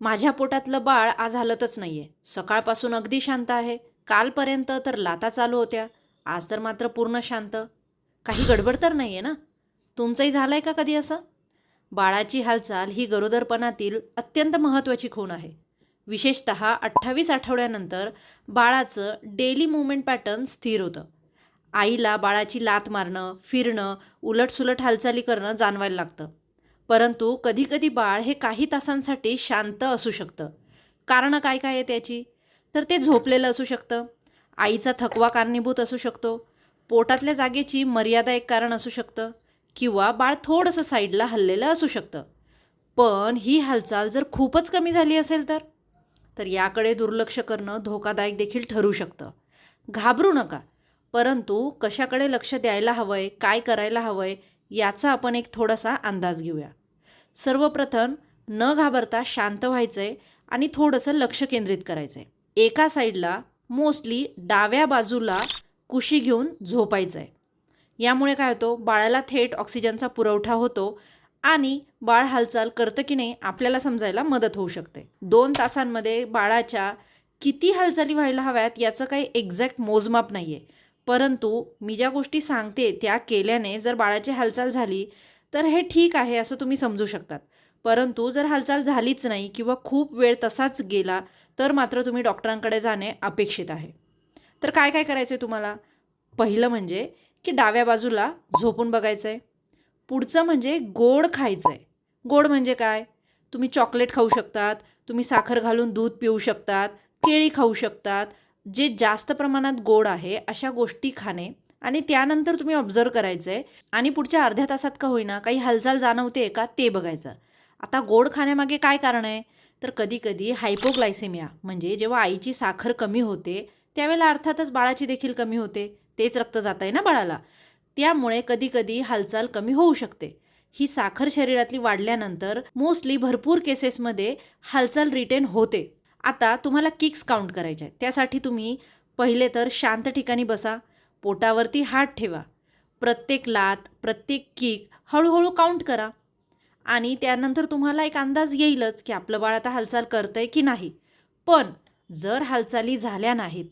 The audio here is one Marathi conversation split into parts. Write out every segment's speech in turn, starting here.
माझ्या पोटातलं बाळ आज हलतच नाहीये. सकाळपासून अगदी शांत आहे. कालपर्यंत तर लाता चालू होत्या. आज तर मात्र पूर्ण शांत. काही गडबड तर नाही आहे ना? तुमचंही झालं आहे का कधी असं? बाळाची हालचाल ही गरोदरपणातील अत्यंत महत्त्वाची खूण आहे. विशेषत अठ्ठावीस आठवड्यानंतर बाळाचं डेली मुवमेंट पॅटर्न स्थिर होतं. आईला बाळाची लात मारणं फिरणं उलटसुलट हालचाली करणं जाणवायला लागतं. परंतु कधीकधी बाळ हे काही तासांसाठी शांत असू शकतं. कारणं काय काय आहे त्याची तर ते झोपलेलं असू शकतं आईचा थकवा कारणीभूत असू शकतो पोटातल्या जागेची मर्यादा एक कारण असू शकतं किंवा बाळ थोडंसं साईडला हललेलं असू शकतं. पण ही हालचाल जर खूपच कमी झाली असेल तर? तर याकडे दुर्लक्ष करणं धोकादायक देखील ठरू शकतं. घाबरू नका. परंतु कशाकडे लक्ष द्यायला हवं आहे काय करायला हवं आहे याचा आपण एक थोडासा अंदाज घेऊया. सर्वप्रथम न घाबरता शांत व्हायचं आहे आणि थोडंसं लक्ष केंद्रित करायचं. आहे एका साईडला मोस्टली डाव्या बाजूला कुशी घेऊन झोपायचं. आहे यामुळे काय होतो बाळाला थेट ऑक्सिजनचा पुरवठा होतो आणि बाळ हालचाल करतं की नाही आपल्याला समजायला मदत होऊ शकते. दोन तासांमध्ये बाळाच्या किती हालचाली व्हायला हव्यात याचं काही एक्झॅक्ट मोजमाप नाही आहे परंतु मी ज्या गोष्टी सांगते त्या केल्याने जर बाळाची हालचाल झाली तर हे ठीक आहे असं तुम्ही समजू शकतात. परंतु जर हालचाल झालीच नाही किंवा खूप वेळ तसाच गेला तर मात्र तुम्ही डॉक्टरांकडे जाणे अपेक्षित आहे. तर काय काय करायचं आहे तुम्हाला? पहिलं म्हणजे की डाव्या बाजूला झोपून बघायचं आहे पुढचं म्हणजे गोड खायचं आहे गोड म्हणजे काय? तुम्ही चॉकलेट खाऊ शकतात तुम्ही साखर घालून दूध पिऊ शकतात केळी खाऊ शकतात जे जास्त प्रमाणात गोड आहे अशा गोष्टी खाणे आणि त्यानंतर तुम्ही ऑब्झर्व करायचं आहे आणि पुढच्या अर्ध्या तासात का होईना काही हालचाल जाणवते का ते बघायचं. आता गोड खाण्यामागे काय कारण आहे? तर कधीकधी हायपोग्लायसेमिया म्हणजे जेव्हा आईची साखर कमी होते त्यावेळेला अर्थातच बाळाची देखील कमी होते. तेच रक्त जात आहे ना बाळाला. त्यामुळे कधीकधी हालचाल कमी होऊ शकते. ही साखर शरीरातली वाढल्यानंतर मोस्टली भरपूर केसेसमध्ये हालचाल रिटेन होते. आता तुम्हाला किक्स काउंट करायचे आहेत. त्यासाठी तुम्ही पहिले तर शांत ठिकाणी बसा पोटावरती हात ठेवा प्रत्येक लात प्रत्येक किक हळूहळू काउंट करा. आणि त्यानंतर तुम्हाला एक अंदाज येईलच की आपलं बाळ आता हालचाल करतंय की नाही. पण जर हालचाली झाल्या नाहीत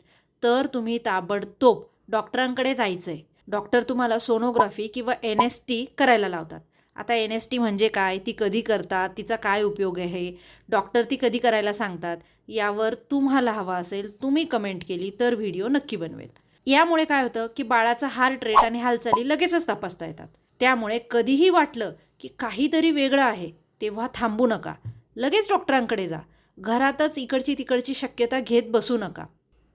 तर तुम्ही ताबडतोब डॉक्टरांकडे जायचं आहे डॉक्टर तुम्हाला सोनोग्राफी किंवा एन एस टी करायला लावतात. आता एन एस टी म्हणजे काय? ती कधी करतात? तिचा काय उपयोग आहे? डॉक्टर ती कधी करायला सांगतात? यावर तुम्हाला हवा असेल तुम्ही कमेंट केली तर व्हिडिओ नक्की बनवेल. यामुळे काय होतं की बाळाचा हार्ट रेट आणि हालचाली लगेचच तपासता येतात. त्यामुळे कधीही वाटलं की काहीतरी वेगळं आहे तेव्हा थांबू नका. लगेच डॉक्टरांकडे जा. घरातच इकडची तिकडची शक्यता घेत बसू नका.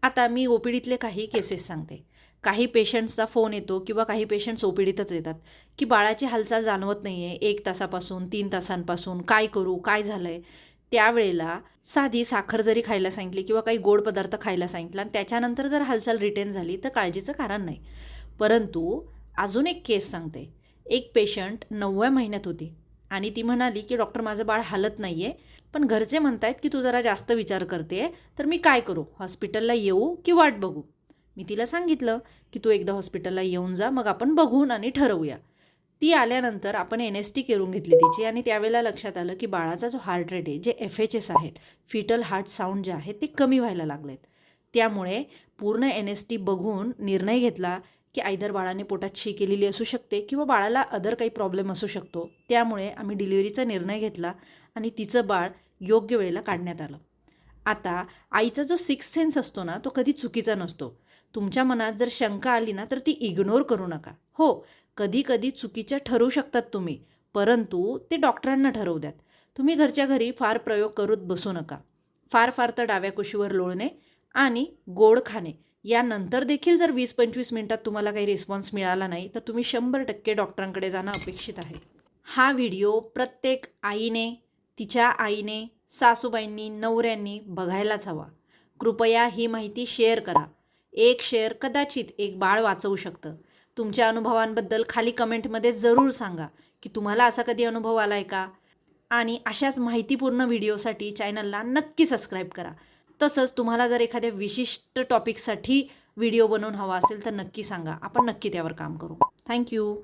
आता मी ओ पी डीतले काही केसेस सांगते. काही पेशंट्सचा फोन येतो किंवा काही पेशंट्स ओ पी डीतच येतात की बाळाची हालचाल जाणवत नाही आहे एक तासापासून तीन तासांपासून काय करू काय झालं आहे त्यावेळेला साधी साखर जरी खायला सांगितली किंवा काही गोड पदार्थ खायला सांगितला आणि त्याच्यानंतर जर हालचाल रिटेन झाली तर काळजीचं कारण नाही. परंतु अजून एक केस सांगते. एक पेशंट नवव्या महिन्यात होती. आणि ती म्हणाली की डॉक्टर माझं बाळ हालत नाही आहे पण घरचे म्हणत आहेत की तू जरा जास्त विचार करते तर मी काय करू? हॉस्पिटलला येऊ की वाट बघू? मी तिला सांगितलं की तू एकदा हॉस्पिटलला येऊन जा मग आपण बघून आणि ठरवूया. ती आल्यानंतर आपण एन एस टी करून घेतली तिची आणि त्यावेळेला लक्षात आलं की बाळाचा जो हार्ट रेट आहे जे एफ एच एस आहेत फिटल हार्ट साऊंड जे आहेत ते कमी व्हायला लागलेत. त्यामुळे पूर्ण एन एस टी बघून निर्णय घेतला की आयदर बाळाने पोटात शी केलेली असू शकते किंवा बाळाला अदर काही प्रॉब्लेम असू शकतो. त्यामुळे आम्ही डिलिव्हरीचा निर्णय घेतला आणि तिचं बाळ योग्य वेळेला काढण्यात आलं. आता आईचा जो सिक्स सेन्स असतो ना तो कधी चुकीचा नसतो. तुमच्या मनात जर शंका आली ना तर ती इग्नोर करू नका. हो कधी कधी चुकीच्या ठरू शकतात तुम्ही परंतु ते डॉक्टरांना ठरवू द्यात. तुम्ही घरच्या घरी फार प्रयोग करत बसू नका. फार फार तर डाव्या कुशीवर लोळणे आणि गोड खाणे. यानंतर देखील जर वीस पंचवीस मिनटात तुम्हाला काही रिस्पॉन्स मिळाला नाही तर तुम्ही शंभर टक्के डॉक्टरांकडे जाणं अपेक्षित आहे. हा व्हिडिओ प्रत्येक आईने तिच्या आईने सासूबाईंनी नवऱ्यांनी बघायलाच हवा. कृपया ही माहिती शेअर करा. एक शेअर कदाचित एक बाळ वाचवू शकतं. तुमच्या अनुभवांबद्दल खाली कमेंटमध्ये जरूर सांगा की तुम्हाला असा कधी अनुभव आला आहे का? आणि अशाच माहितीपूर्ण व्हिडिओसाठी चॅनलला नक्की सबस्क्राईब करा. तसंच तुम्हाला जर एखाद्या विशिष्ट टॉपिकसाठी व्हिडिओ बनवून हवा असेल तर नक्की सांगा. आपण नक्की त्यावर काम करू. थँक्यू